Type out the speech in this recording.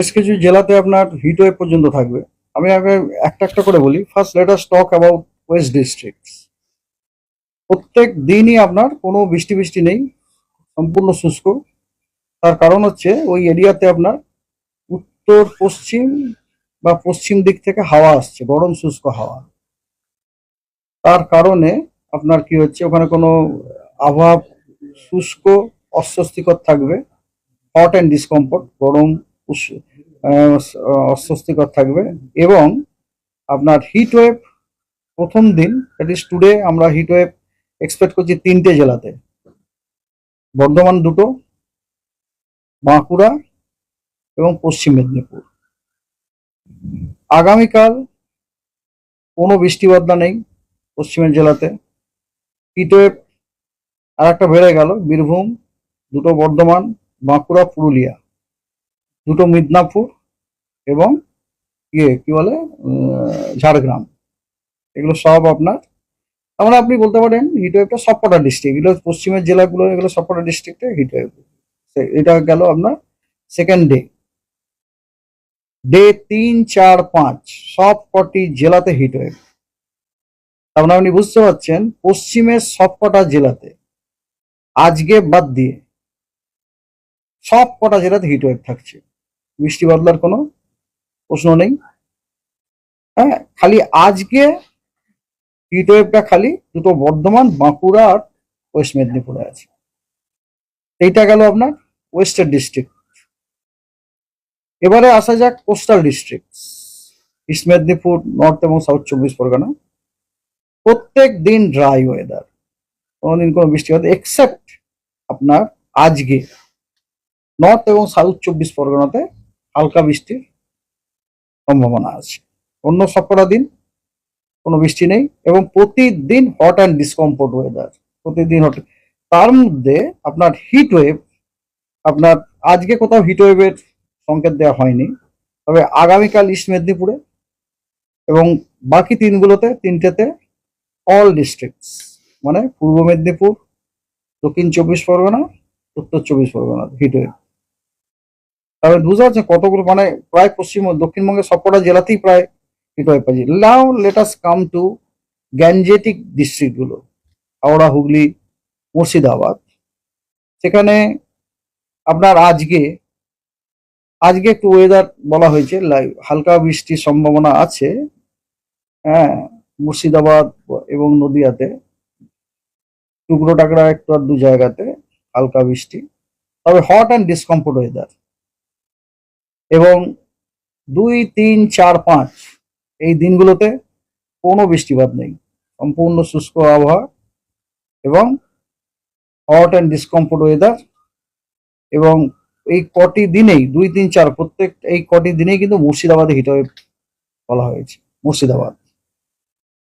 বেশ কিছু জেলাতে আপনার হিট ওয়েভ পর্যন্ত থাকবে। আমি আগে একটা একটা করে বলি। First let us talk about west district প্রত্যেক দিনই আপনার কোনো বৃষ্টি বৃষ্টি নেই, সম্পূর্ণ শুষ্ক। তার কারণ হচ্ছে ওই এরিয়াতে আপনার উত্তর, পশ্চিম বা পশ্চিম দিক থেকে হাওয়া আসছে, গরম শুষ্ক হাওয়া। তার কারণে আপনার কি হচ্ছে, ওখানে কোনো আবহাওয়া শুষ্ক, অস্বস্তিকর থাকবে। হট অ্যান্ড ডিসকমফোর্ট গরম অস্বস্তিকর থাকবে। এবং আপনার হিট ওয়েভ প্রথম দিন দ্যাট ইজ টুডে আমরা হিট ওয়েভ এক্সপেক্ট করছি তিনটে জেলাতে। বর্ধমান দুটো, বাঁকুড়া এবং পশ্চিম মেদিনীপুর। আগামীকাল কোনো বৃষ্টি বদলা নেই পশ্চিমের জেলাতে। হিটওয়েভ আর একটা বেড়ে গেল, বীরভূম, দুটো বর্ধমান, বাঁকুড়া, পুরুলিয়া। দুটো মিদনাপুর এবং ইয়ে কি বলে ঝাড়গ্রাম। এগুলো সব আপনার তার আপনি বলতে পারেন হিটওয়েভটা সবকটা ডিস্ট্রিক্ট এগুলো পশ্চিমের জেলাগুলো, এগুলো সবকটা ডিস্ট্রিক্টে হিটওয়েভ এটা গেল আপনার সেকেন্ড ডে ডে তিন, চার, পাঁচ সব কটি জেলাতে হিটওয়েভ তার মানে আপনি বুঝতে পারছেন, পশ্চিমের সবকটা জেলাতে, আজকে বাদ দিয়ে সব কটা জেলাতে হিটওয়েভ থাকছে। বৃষ্টি বাদলার কোনো প্রশ্ন নেই। হ্যাঁ খালি আজকে হিটওয়েভটা খালি দুটো বর্ধমান, বাঁকুড়া আর ওয়েস্ট মেদিনীপুরে আছে। এইটা গেল আপনার ওয়েস্টার্ন ডিস্ট্রিক্ট এবারে আসা যাক coastal district east Medinipur north এবং সাউথ চব্বিশ পরগনা। প্রত্যেক দিন ড্রাই ওয়েদার কোনোদিন কোনো বৃষ্টি হতে এক্সেপ্ট আপনার আজকে। নর্থ এবং সাউথ চব্বিশ পরগনাতে হালকা বৃষ্টির সম্ভাবনা আছে। অন্য সবকটা দিন কোনো বৃষ্টি নেই এবং প্রতিদিন হট অ্যান্ড ডিসকমফোর্ট ওয়েদার প্রতিদিন হট তার মধ্যে আপনার হিট ওয়েভ আপনার আজকে কোথাও হিট ওয়েভের সংকেত দেওয়া হয়নি, তবে আগামীকাল ইস্ট মেদিনীপুরে এবং বাকি তিনগুলোতে, তিনটেতে অল ডিস্ট্রিক্টস মানে পূর্ব মেদিনীপুর দক্ষিণ চব্বিশ পরগনা, উত্তর চব্বিশ পরগনা হিট ওয়েভ তবে বুঝতে পারছেন কতগুলো মানে প্রায় পশ্চিম দক্ষিণবঙ্গের সবকটা জেলাতেই প্রায় ওয়েভ পাচ্ছি। Now let us come to gangetic ডিস্ট্রিক্টগুলো Howrah, Hooghly, Murshidabad. সেখানে আপনার আজকে আজকে একটু ওয়েদার বলা হয়েছে হালকা বৃষ্টির সম্ভাবনা আছে হ্যাঁ মুর্শিদাবাদ এবং নদিয়াতে। টুকরো টাকরা একটু আর দু জায়গাতে হালকা বৃষ্টি। তবে হট অ্যান্ড ডিসকমফোর্ট ওয়েদার এবং দুই, তিন, চার, পাঁচ এই দিনগুলোতে কোনো বৃষ্টিপাত নেই। সম্পূর্ণ শুষ্ক আবহাওয়া এবং হট অ্যান্ড ডিসকমফোর্ট ওয়েদার এবং এই কটি দিনেই, দুই, তিন, চার, প্রত্যেক এই কটি দিনেই কিন্তু মুর্শিদাবাদে হিট ওয়েভ বলা হয়েছে, মুর্শিদাবাদ।